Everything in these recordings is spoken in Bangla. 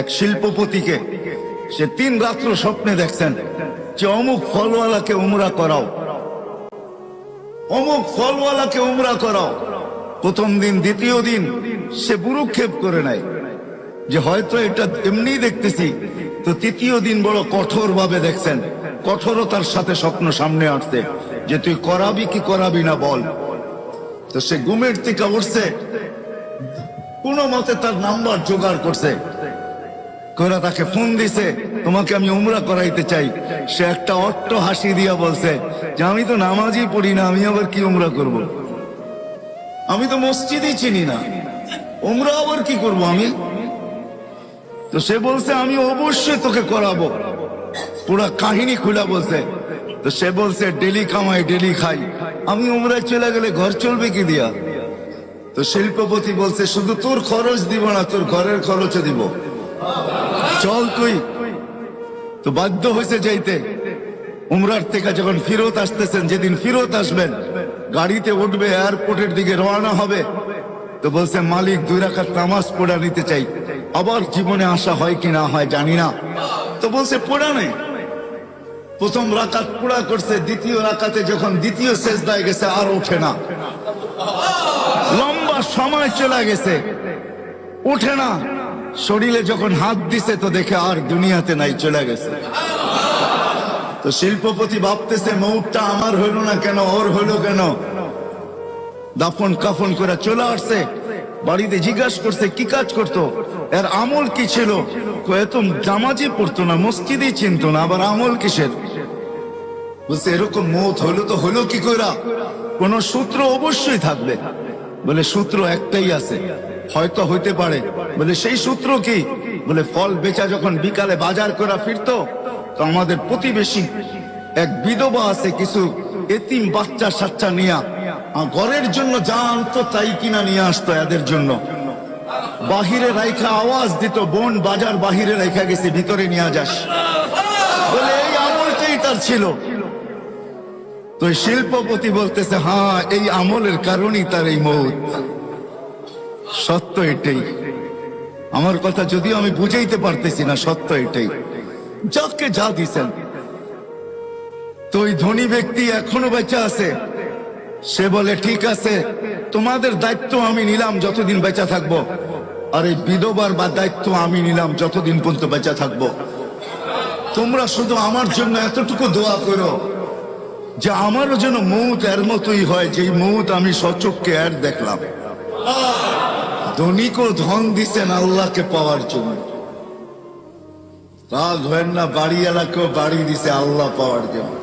এক শিল্পপতিকে। সে তিন রাত্র স্বপ্নে দেখছেন যে অমুক ফলওয়ালাকে উমরা করাও। অমুক ফলওয়ালাকে উমরা করাও। প্রথম দিন, দ্বিতীয় দিন সে বুরুক্ষেপ করে নেয়। যে হয়তো এটা এমনি দেখতেছি, তো তৃতীয় দিন বড় কঠোর ভাবে দেখছেন। কঠোরতার সাথে স্বপ্ন সামনে আসছে যে তুই করাবি কি করাবি না বল। তো সে ঘুমের থেকে উঠছে, কোন মতে তার নাম্বার জোগাড় করছে। কইরা তাকে ফোন দিছে, তোমাকে আমি উমরা করাইতে চাই। সে একটা অট্ট হাসি দিয়া বলছে যে, আমি তো নামাজই পড়ি না, আমি আবার কি উমরা করব। আমি তো মসজিদই চিনি না। উমরা আবার কি করব আমি? তো সে বলছে, আমি অবশ্যই তোকে করাবো। পুরা কাহিনী খুলা বলছে। তো সে বলছে, ডেলি কামাই ডেলি খাই। আমি উমরায় চলে গেলে ঘর চলবে কি দিয়া? তো শিল্পপতি বলছে, শুধু তোর খরচ দিব না, তোর ঘরের খরচও দিব। চল তুই। তো বাধ্য হয়েছে যাইতে। উমরার থেকে যখন ফিরত আসতেছেন, যেদিন ফিরত আসবেন, গাড়িতে উঠবে এয়ারপোর্টের দিকে রওনা হবে। তো বলছে, মালিক, দুই রাখার নামাজ পড়া নিতে চাই। আবার জীবনে আসা হয় কি না হয় জানি না। তো বলছে, পড়া নেই। প্রথম রাকাত পুরা করছে, দ্বিতীয় রাকাতে যখন দ্বিতীয় শেষ দায় গেছে, আর ওঠে না। লম্বা সময় চলে গেছে। উঠে না। শরীরে যখন হাত দিছে তো দেখে আর দুনিয়াতে নাই, চলে গেছে। তো শিল্পপতি ভাবতেছে মৌটটা আমার হইল না কেন, ওর হইল কেন? দাফন কাফন করে চলে আসছে। বাড়িতে জিজ্ঞাসা করছে, কি কাজ করতো? এর আমল কি ছিল? জামাজি পড়তো না, মসজিদই চিনত না, আবার আমল কিসের? বলছে, এরকম মত হলো তো হলো কি কইরা? কোন সূত্র অবশ্যই থাকবে। বলে, সূত্র একটাই আছে, হয়তো হইতে পারে। বলে সেই সূত্র কি? বলে, ফল বেচা যখন বিকালে বাজার করা ফিরতো, তো আমাদের প্রতিবেশী এক বিধবা আছে কিছু এতিম বাচ্চা সাচ্চা নিয়া ঘরের জন্য যা আনতো তাই কিনা নিয়ে আসতো এদের জন্য। বাহিরে রাইখা আওয়াজ দিত, বোন, বাজার বাহিরে রাইখা গেছে, ভিতরে নিয়ে যাস। বলে, এই আমলটাই তার ছিল। তো শিল্পপতি বলতেছে হ্যাঁ এই আমলের কারণেই তার এই মৌত। সত্য এটাই। আমার কথা যদিও আমি বুঝাইতে পারতেছি না, সত্য এটাই। যাকে যা দিছেন। তো ওই ধনী ব্যক্তি এখনও বেঁচে আছে। সে বলে, ঠিক আছে, তোমাদের দায়িত্ব আমি নিলাম যতদিন বেঁচে থাকব। আর এই বিধবার বা দায়িত্ব আমি নিলাম যতদিন পর্যন্ত বেঁচে থাকব। তোমরা শুধু আমার জন্য এতটুকু দোয়া করো, যে আমারও যেন মৌত এর মতোই হয় যে মৌত আমি সচককে এর দেখলাম। ধনিকও ধন দিছেন আল্লাহকে পাওয়ার জন্য। রাগ হয় না বাড়ি এলাকাও বাড়ি দিছে আল্লাহ পাওয়ার জন্য।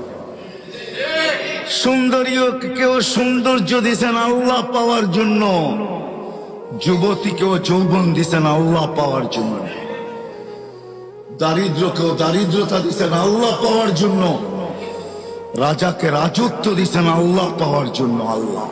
সুন্দরীও কেউ সৌন্দর্য দিছেন আল্লাহ পাওয়ার জন্য। যুবতীকেও যৌবন দিছেন আল্লাহ পাওয়ার জন্য। দারিদ্রকেও দারিদ্রতা দিছেন আল্লাহ পাওয়ার জন্য। রাজাকে রাজত্ব দিছেন আল্লাহ পাওয়ার জন্য আল্লাহ।